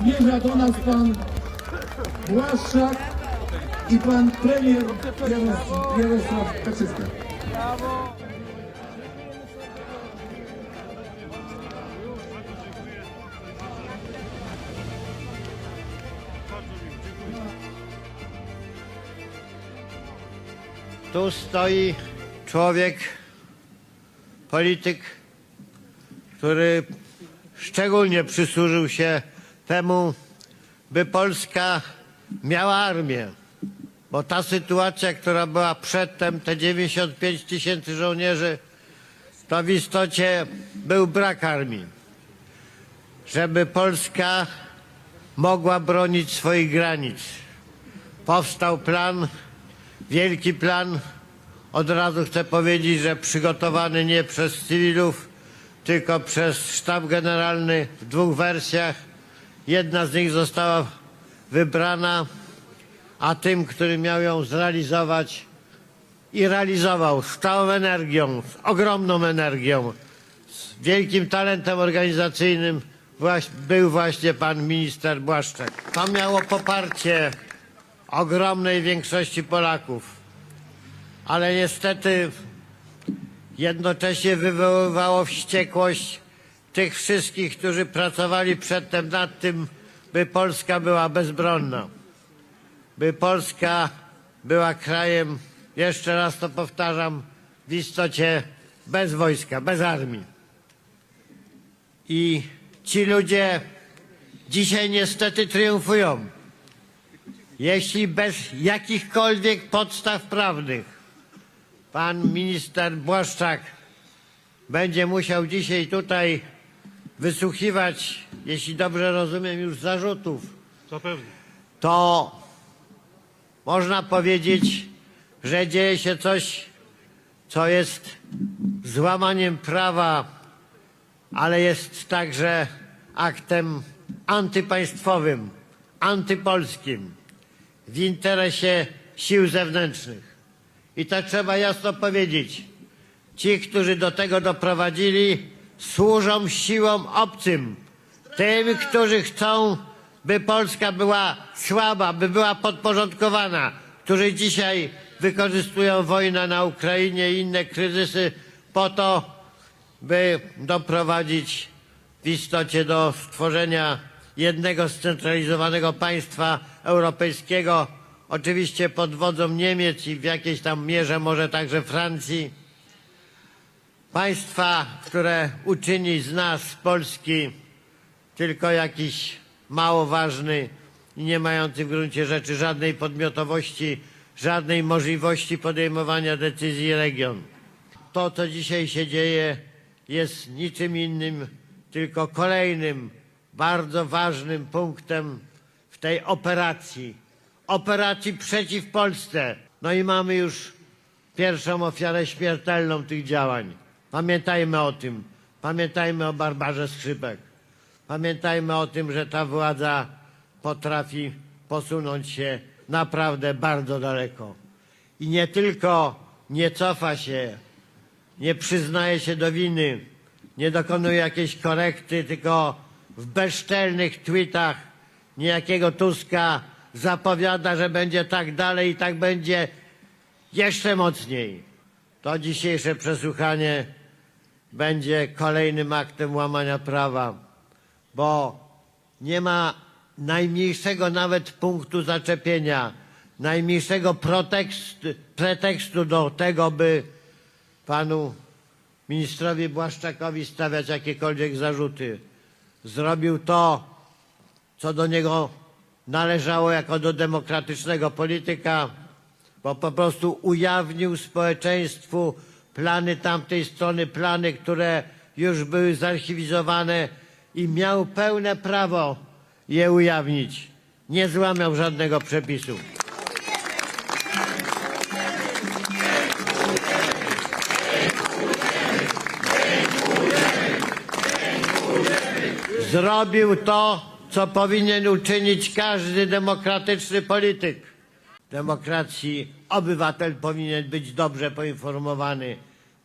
Zmierza do nas pan Błaszczak i pan premier Jarosław Kaczyński. Tu stoi człowiek, polityk, który szczególnie przysłużył się temu, by Polska miała armię. Bo ta sytuacja, która była przedtem, te 95 tysięcy żołnierzy, to w istocie był brak armii. Żeby Polska mogła bronić swoich granic. Powstał plan Wielki plan, od razu chcę powiedzieć, że przygotowany nie przez cywilów, tylko przez sztab generalny w dwóch wersjach. Jedna z nich została wybrana, a tym, który miał ją zrealizować i realizował z całą energią, z ogromną energią, z wielkim talentem organizacyjnym był właśnie pan minister Błaszczak. To miało poparcie ogromnej większości Polaków. Ale niestety jednocześnie wywoływało wściekłość tych wszystkich, którzy pracowali przedtem nad tym, by Polska była bezbronna. By Polska była krajem, jeszcze raz to powtarzam, w istocie bez wojska, bez armii. I ci ludzie dzisiaj niestety triumfują jeśli bez jakichkolwiek podstaw prawnych pan minister Błaszczak będzie musiał dzisiaj tutaj wysłuchiwać, jeśli dobrze rozumiem, już zarzutów, Zapewne. to można powiedzieć, że dzieje się coś, co jest złamaniem prawa, ale jest także aktem antypaństwowym, antypolskim w interesie sił zewnętrznych. I to trzeba jasno powiedzieć. Ci, którzy do tego doprowadzili, służą siłom obcym. Tym, którzy chcą, by Polska była słaba, by była podporządkowana, którzy dzisiaj wykorzystują wojnę na Ukrainie i inne kryzysy po to, by doprowadzić w istocie do stworzenia jednego scentralizowanego państwa europejskiego, oczywiście pod wodzą Niemiec i w jakiejś tam mierze może także Francji. Państwa, które uczyni z nas, z Polski, tylko jakiś mało ważny i nie mający w gruncie rzeczy żadnej podmiotowości, żadnej możliwości podejmowania decyzji region. To, co dzisiaj się dzieje, jest niczym innym, tylko kolejnym bardzo ważnym punktem tej operacji. Operacji przeciw Polsce. No i mamy już pierwszą ofiarę śmiertelną tych działań. Pamiętajmy o tym. Pamiętajmy o barbarze skrzypek. Pamiętajmy o tym, że ta władza potrafi posunąć się naprawdę bardzo daleko. I nie tylko nie cofa się, nie przyznaje się do winy, nie dokonuje jakiejś korekty, tylko w bezczelnych tweetach niejakiego Tuska zapowiada, że będzie tak dalej i tak będzie jeszcze mocniej. To dzisiejsze przesłuchanie będzie kolejnym aktem łamania prawa, bo nie ma najmniejszego nawet punktu zaczepienia, najmniejszego pretekstu do tego, by panu ministrowi Błaszczakowi stawiać jakiekolwiek zarzuty. Zrobił to, co do niego należało jako do demokratycznego polityka, bo po prostu ujawnił społeczeństwu plany tamtej strony, plany, które już były zarchiwizowane i miał pełne prawo je ujawnić. Nie złamał żadnego przepisu. Zrobił to, co powinien uczynić każdy demokratyczny polityk. demokracji obywatel powinien być dobrze poinformowany.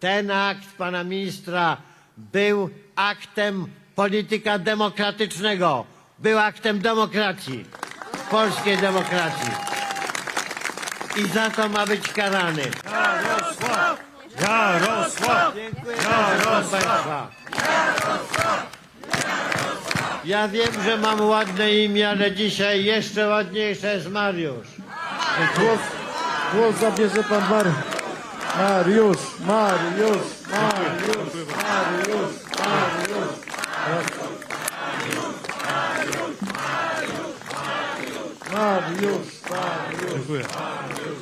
Ten akt pana ministra był aktem polityka demokratycznego, był aktem demokracji, polskiej demokracji. I za to ma być karany. Jarosław! Dziękuję bardzo, proszę Państwa. Ja wiem, że mam ładne imię, ale dzisiaj jeszcze ładniejsze jest Mariusz. Głos, głos zabierze pan Mar... Mariusz, Mariusz, Mariusz, Mariusz, Mariusz. Mariusz, Mariusz. Dziękuję.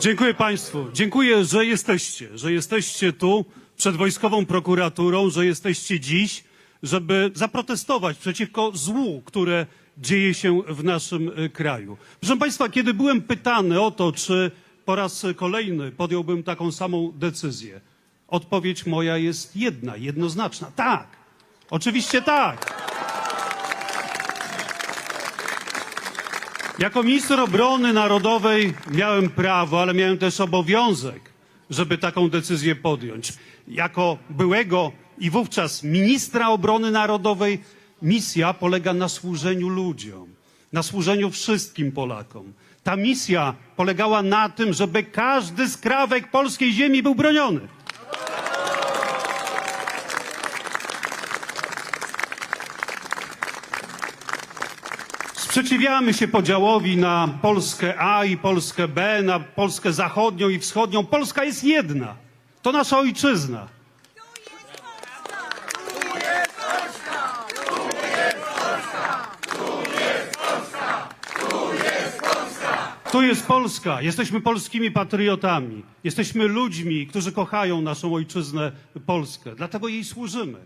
Dziękuję Państwu. Dziękuję, że jesteście, że jesteście tu przed Wojskową Prokuraturą, że jesteście dziś, żeby zaprotestować przeciwko złu, które dzieje się w naszym y, kraju. Proszę Państwa, kiedy byłem pytany o to, czy po raz kolejny podjąłbym taką samą decyzję, odpowiedź moja jest jedna, jednoznaczna. Tak. Oczywiście tak. Jako minister obrony narodowej miałem prawo, ale miałem też obowiązek, żeby taką decyzję podjąć. Jako byłego i wówczas ministra obrony narodowej misja polega na służeniu ludziom, na służeniu wszystkim Polakom. Ta misja polegała na tym, żeby każdy skrawek polskiej ziemi był broniony. Sprzeciwiamy się podziałowi na Polskę A i Polskę B, na Polskę zachodnią i wschodnią. Polska jest jedna. To nasza ojczyzna. Tu jest Polska. Jesteśmy polskimi patriotami. Jesteśmy ludźmi, którzy kochają naszą ojczyznę Polskę. Dlatego jej służymy.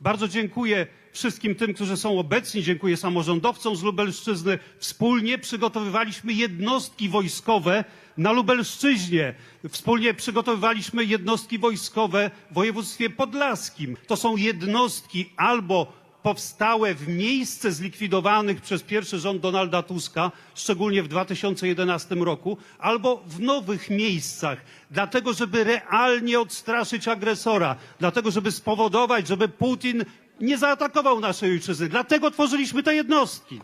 Bardzo dziękuję wszystkim tym, którzy są obecni. Dziękuję samorządowcom z Lubelszczyzny. Wspólnie przygotowywaliśmy jednostki wojskowe na Lubelszczyźnie. Wspólnie przygotowywaliśmy jednostki wojskowe w województwie podlaskim. To są jednostki albo powstałe w miejsce zlikwidowanych przez pierwszy rząd Donalda Tuska, szczególnie w 2011 roku, albo w nowych miejscach, dlatego żeby realnie odstraszyć agresora, dlatego żeby spowodować, żeby Putin nie zaatakował naszej ojczyzny. Dlatego tworzyliśmy te jednostki.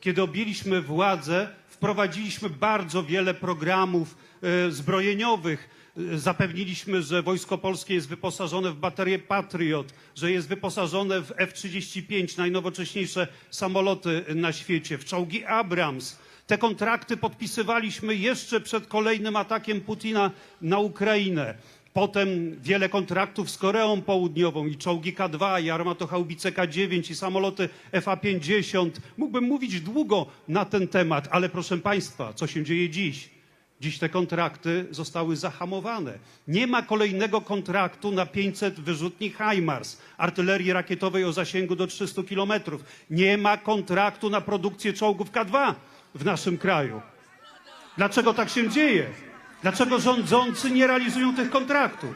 Kiedy objęliśmy władzę, wprowadziliśmy bardzo wiele programów e, zbrojeniowych. E, Zapewniliśmy, że Wojsko Polskie jest wyposażone w baterie Patriot, że jest wyposażone w F-35, najnowocześniejsze samoloty na świecie, w czołgi Abrams. Te kontrakty podpisywaliśmy jeszcze przed kolejnym atakiem Putina na Ukrainę. Potem wiele kontraktów z Koreą Południową i czołgi K2, i armatochaubice K9, i samoloty FA-50. Mógłbym mówić długo na ten temat, ale proszę Państwa, co się dzieje dziś? Dziś te kontrakty zostały zahamowane. Nie ma kolejnego kontraktu na 500 wyrzutni HIMARS, artylerii rakietowej o zasięgu do 300 kilometrów. Nie ma kontraktu na produkcję czołgów K2 w naszym kraju. Dlaczego tak się dzieje? Dlaczego rządzący nie realizują tych kontraktów?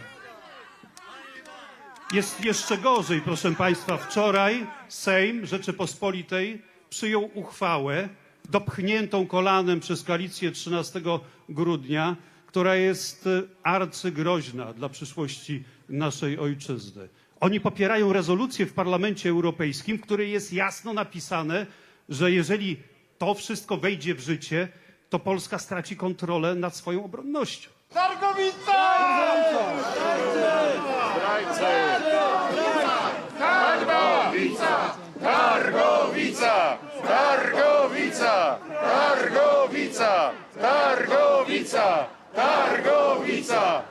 Jest jeszcze gorzej, proszę Państwa. Wczoraj Sejm Rzeczypospolitej przyjął uchwałę dopchniętą kolanem przez koalicję 13 grudnia, która jest e, arcygroźna dla przyszłości naszej ojczyzny. Oni popierają rezolucję w Parlamencie Europejskim, w której jest jasno napisane, że jeżeli to wszystko wejdzie w życie, to Polska straci kontrolę nad swoją obronnością. Targowica! Targowica! Targowica! Targowica! Targowica! Targowica!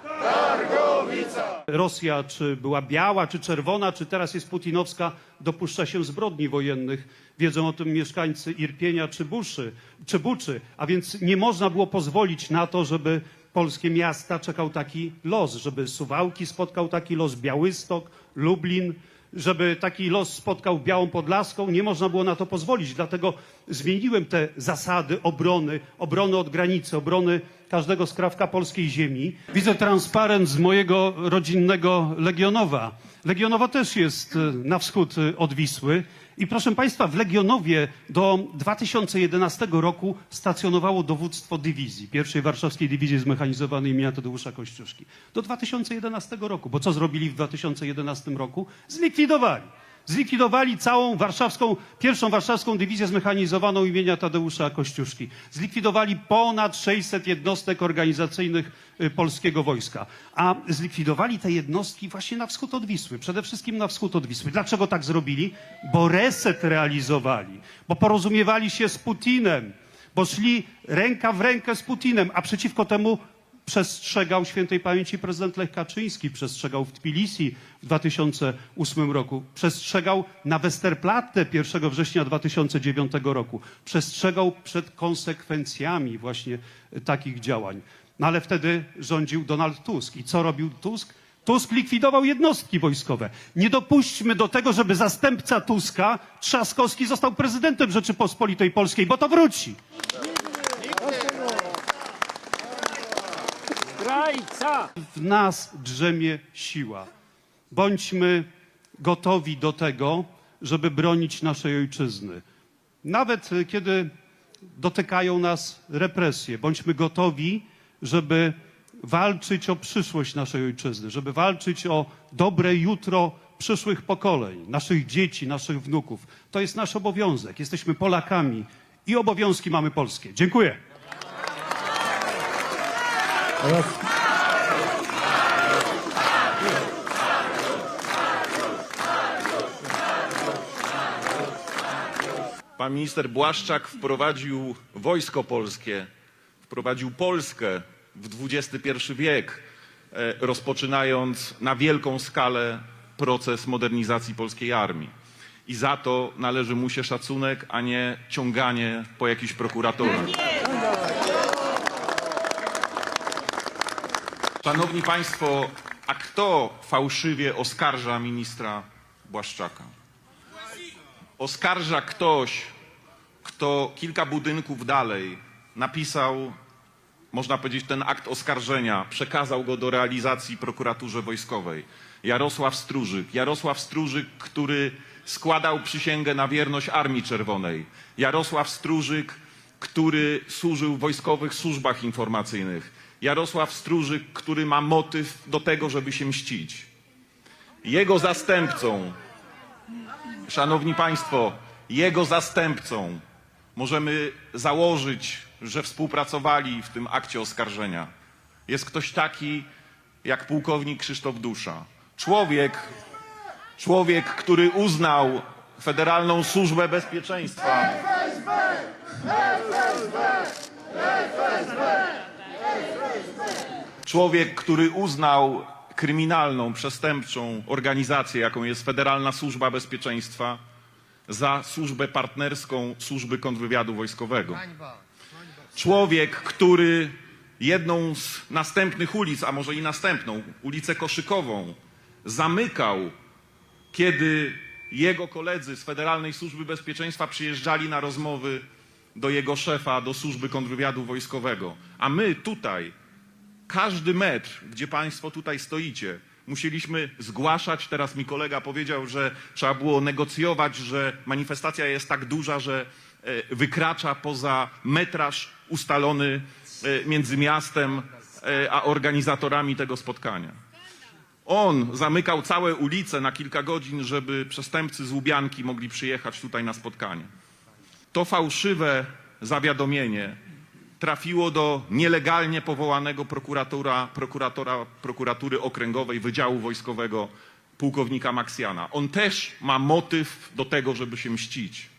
Rosja, czy była biała, czy czerwona, czy teraz jest putinowska, dopuszcza się zbrodni wojennych. Wiedzą o tym mieszkańcy Irpienia czy Buszy, czy Buczy. A więc nie można było pozwolić na to, żeby polskie miasta czekał taki los, żeby Suwałki spotkał taki los, Białystok, Lublin, żeby taki los spotkał Białą Podlaską. Nie można było na to pozwolić. Dlatego zmieniłem te zasady obrony, obrony od granicy, obrony każdego skrawka polskiej ziemi. Widzę transparent z mojego rodzinnego Legionowa. Legionowo też jest e, na wschód e, od Wisły. I proszę Państwa, w Legionowie do 2011 roku stacjonowało dowództwo dywizji, pierwszej warszawskiej dywizji zmechanizowanej imienia Tadeusza Kościuszki. Do 2011 roku, bo co zrobili w 2011 roku? Zlikwidowali. Zlikwidowali całą warszawską, pierwszą warszawską dywizję zmechanizowaną imienia Tadeusza Kościuszki. Zlikwidowali ponad 600 jednostek organizacyjnych y, polskiego wojska. A zlikwidowali te jednostki właśnie na wschód od Wisły. Przede wszystkim na wschód od Wisły. Dlaczego tak zrobili? Bo reset realizowali. Bo porozumiewali się z Putinem. Bo szli ręka w rękę z Putinem. A przeciwko temu przestrzegał świętej pamięci prezydent Lech Kaczyński, przestrzegał w Tbilisi 2008 roku, przestrzegał na Westerplatte 1 września 2009 roku, przestrzegał przed konsekwencjami właśnie takich działań. No ale wtedy rządził Donald Tusk. I co robił Tusk? Tusk likwidował jednostki wojskowe. Nie dopuśćmy do tego, żeby zastępca Tuska, Trzaskowski, został prezydentem Rzeczypospolitej Polskiej, bo to wróci. W nas drzemie siła. Bądźmy gotowi do tego, żeby bronić naszej ojczyzny. Nawet y, kiedy dotykają nas represje, bądźmy gotowi, żeby walczyć o przyszłość naszej ojczyzny, żeby walczyć o dobre jutro przyszłych pokoleń, naszych dzieci, naszych wnuków. To jest nasz obowiązek. Jesteśmy Polakami i obowiązki mamy polskie. Dziękuję. Pan minister Błaszczak wprowadził wojsko polskie, wprowadził Polskę w XXI wiek, e, rozpoczynając na wielką skalę proces modernizacji polskiej armii. I za to należy mu się szacunek, a nie ciąganie po jakichś prokuratorach. Szanowni Państwo, a kto fałszywie oskarża ministra Błaszczaka? Oskarża ktoś, kto kilka budynków dalej napisał, można powiedzieć, ten akt oskarżenia, przekazał go do realizacji prokuraturze wojskowej. Jarosław Stróżyk. Jarosław Stróżyk, który składał przysięgę na wierność Armii Czerwonej. Jarosław Stróżyk, który służył w wojskowych służbach informacyjnych. Jarosław Stróżyk, który ma motyw do tego, żeby się mścić. Jego zastępcą, Szanowni Państwo, jego zastępcą możemy założyć, że współpracowali w tym akcie oskarżenia. Jest ktoś taki jak pułkownik Krzysztof Dusza. Człowiek, człowiek, który uznał Federalną Służbę Bezpieczeństwa. Człowiek, który uznał kryminalną, przestępczą organizację, jaką jest Federalna Służba Bezpieczeństwa, za służbę partnerską służby kontrwywiadu wojskowego. Człowiek, który jedną z następnych ulic, a może i następną, ulicę Koszykową, zamykał, kiedy jego koledzy z Federalnej Służby Bezpieczeństwa przyjeżdżali na rozmowy do jego szefa, do służby kontrwywiadu wojskowego. A my tutaj każdy metr, gdzie Państwo tutaj stoicie, musieliśmy zgłaszać. Teraz mi kolega powiedział, że trzeba było negocjować, że manifestacja jest tak duża, że e, wykracza poza metraż ustalony e, między miastem e, a organizatorami tego spotkania. On zamykał całe ulice na kilka godzin, żeby przestępcy z Łubianki mogli przyjechać tutaj na spotkanie. To fałszywe zawiadomienie trafiło do nielegalnie powołanego prokuratora, prokuratora prokuratury okręgowej Wydziału Wojskowego pułkownika Maksjana. On też ma motyw do tego, żeby się mścić.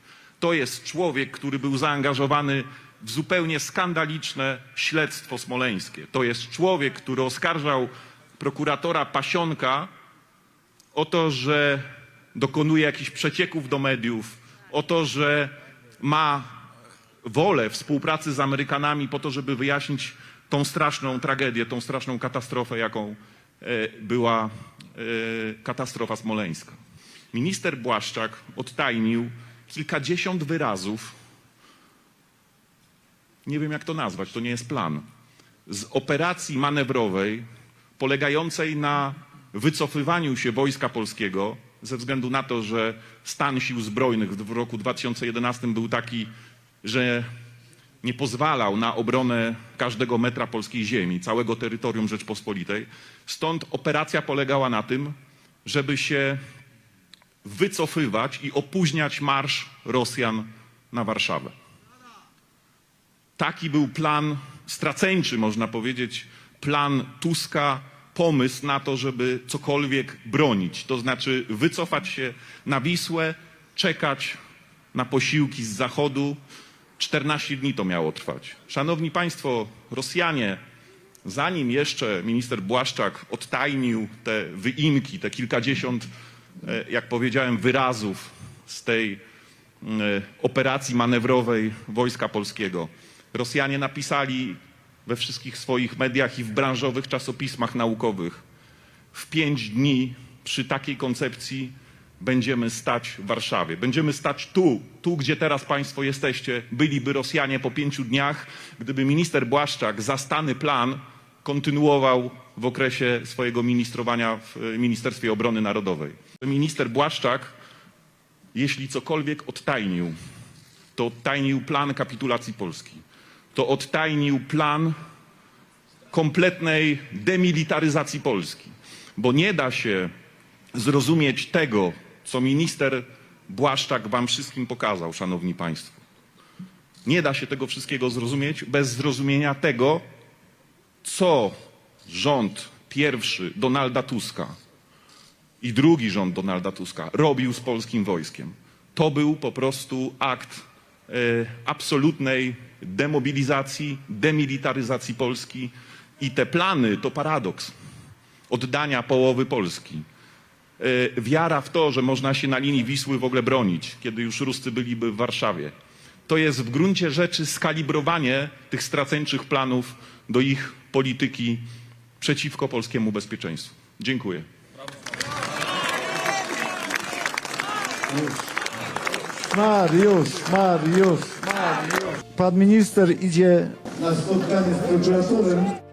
To jest człowiek, który był zaangażowany w zupełnie skandaliczne śledztwo smoleńskie. To jest człowiek, który oskarżał prokuratora Pasionka o to, że dokonuje jakichś przecieków do mediów, o to, że ma wolę współpracy z Amerykanami po to, żeby wyjaśnić tą straszną tragedię, tą straszną katastrofę, jaką e, była e, katastrofa smoleńska. Minister Błaszczak odtajnił kilkadziesiąt wyrazów, nie wiem jak to nazwać, to nie jest plan, z operacji manewrowej polegającej na wycofywaniu się wojska polskiego ze względu na to, że stan sił zbrojnych w roku 2011 był taki, że nie pozwalał na obronę każdego metra polskiej ziemi, całego terytorium Rzeczpospolitej. Stąd operacja polegała na tym, żeby się wycofywać i opóźniać marsz Rosjan na Warszawę. Taki był plan straceńczy, można powiedzieć, plan Tuska, pomysł na to, żeby cokolwiek bronić. To znaczy wycofać się na Wisłę, czekać na posiłki z zachodu. 14 dni to miało trwać. Szanowni Państwo, Rosjanie, zanim jeszcze minister Błaszczak odtajnił te wyimki, te kilkadziesiąt, e, jak powiedziałem, wyrazów z tej e, operacji manewrowej Wojska Polskiego. Rosjanie napisali we wszystkich swoich mediach i w branżowych czasopismach naukowych. W pięć dni przy takiej koncepcji będziemy stać w Warszawie. Będziemy stać tu, tu gdzie teraz Państwo jesteście. Byliby Rosjanie po pięciu dniach, gdyby minister Błaszczak zastany plan kontynuował w okresie swojego ministrowania w e, Ministerstwie Obrony Narodowej. Minister Błaszczak, jeśli cokolwiek odtajnił, to odtajnił plan kapitulacji Polski. To odtajnił plan kompletnej demilitaryzacji Polski. Bo nie da się zrozumieć tego, co minister Błaszczak wam wszystkim pokazał, szanowni państwo. Nie da się tego wszystkiego zrozumieć bez zrozumienia tego, co rząd pierwszy Donalda Tuska i drugi rząd Donalda Tuska robił z polskim wojskiem. To był po prostu akt e, absolutnej demobilizacji, demilitaryzacji Polski i te plany to paradoks oddania połowy Polski. E, wiara w to, że można się na linii Wisły w ogóle bronić, kiedy już Ruscy byliby w Warszawie. To jest w gruncie rzeczy skalibrowanie tych straceńczych planów do ich polityki przeciwko polskiemu bezpieczeństwu. Dziękuję. Mariusz, Mariusz, Mariusz. Pan minister idzie na spotkanie z prokuratorem.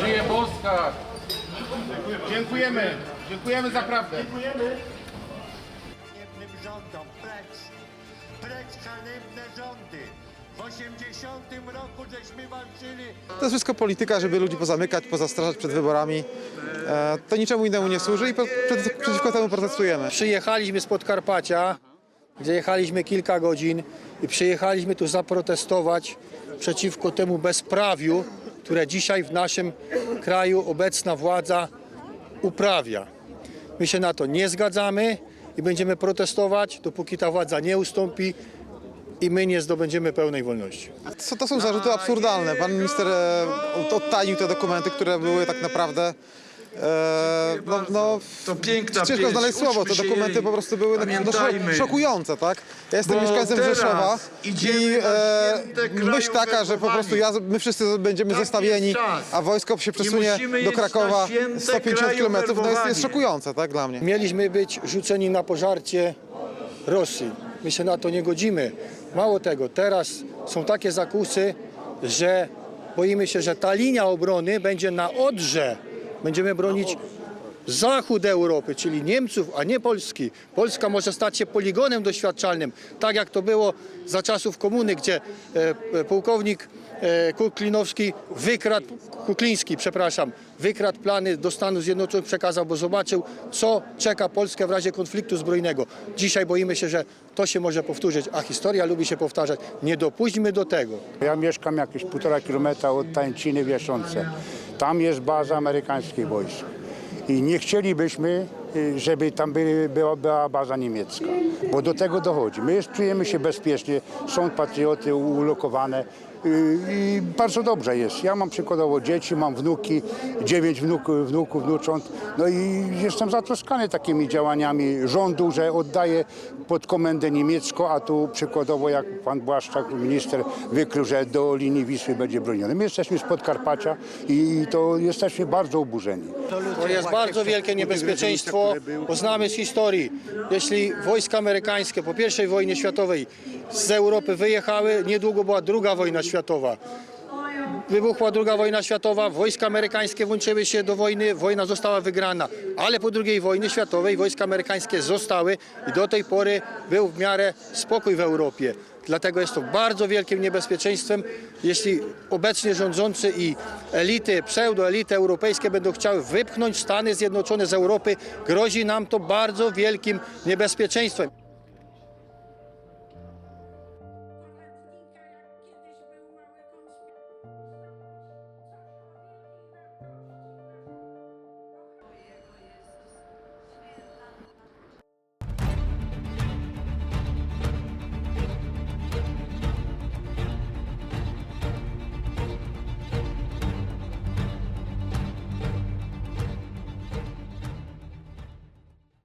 Żyje Polska! Dziękujemy. Dziękujemy za prawdę. haniebnym Rządy! W 80 roku żeśmy walczyli To jest wszystko polityka, żeby ludzi pozamykać, pozastraszać przed wyborami. E, to niczemu innemu nie służy i po, przed, przeciwko temu protestujemy. Przyjechaliśmy z Podkarpacia, gdzie jechaliśmy kilka godzin i przyjechaliśmy tu zaprotestować przeciwko temu bezprawiu, które dzisiaj w naszym kraju obecna władza uprawia. My się na to nie zgadzamy i będziemy protestować, dopóki ta władza nie ustąpi i my nie zdobędziemy pełnej wolności. To, to są zarzuty absurdalne. Pan minister e, odtajnił te dokumenty, które były tak naprawdę. E, no, no, To piękna ciężko pieśń, znaleźć słowo. Te dokumenty jej. po prostu były no, szokujące, tak? Ja jestem Bo mieszkańcem Rzeszowa i e, myśl taka, że po prostu ja, my wszyscy będziemy jest czas. a wojsko się przesunie do Krakowa święte 150 km. No jest, jest szokujące, tak, dla mnie. Mieliśmy być rzuceni na pożarcie Rosji. My się na to nie godzimy. Mało tego, teraz są takie zakusy, że boimy się, że ta linia obrony będzie na Odrze. Będziemy bronić zachód Europy, czyli Niemców, a nie Polski. Polska może stać się poligonem doświadczalnym, tak jak to było za czasów komuny, gdzie e, e, pułkownik Kuklinowski wykradł, Kukliński, przepraszam, wykradł plany do Stanów Zjednoczonych, przekazał, bo zobaczył, co czeka Polskę w razie konfliktu zbrojnego. Dzisiaj boimy się, że to się może powtórzyć, a historia lubi się powtarzać. Nie dopuśćmy do tego. Ja mieszkam jakieś półtora kilometra od Tańczyny Wieszące. Tam jest baza amerykańskich wojsk. I nie chcielibyśmy, y, żeby tam by, była, była baza niemiecka, bo do tego dochodzi. My czujemy się bezpiecznie, są patrioty ulokowane i bardzo dobrze jest. Ja mam przykładowo dzieci, mam wnuki, dziewięć wnuków, wnuków wnucząt, no i jestem zatroskany takimi działaniami rządu, że oddaje pod komendę niemiecką, a tu przykładowo jak pan Błaszczak, minister wykrył, że do linii Wisły będzie broniony. My jesteśmy z Podkarpacia i to jesteśmy bardzo oburzeni. To jest bardzo wielkie niebezpieczeństwo, bo znamy z historii. Jeśli wojska amerykańskie po I wojnie światowej z Europy wyjechały, niedługo była druga wojna światowa. Wybuchła druga wojna światowa, wojska amerykańskie włączyły się do wojny, wojna została wygrana. Ale po II wojnie światowej wojska amerykańskie zostały i do tej pory był w miarę spokój w Europie. Dlatego jest to bardzo wielkim niebezpieczeństwem, jeśli obecnie rządzący i elity, pseudoelity europejskie będą chciały wypchnąć Stany Zjednoczone z Europy, grozi nam to bardzo wielkim niebezpieczeństwem.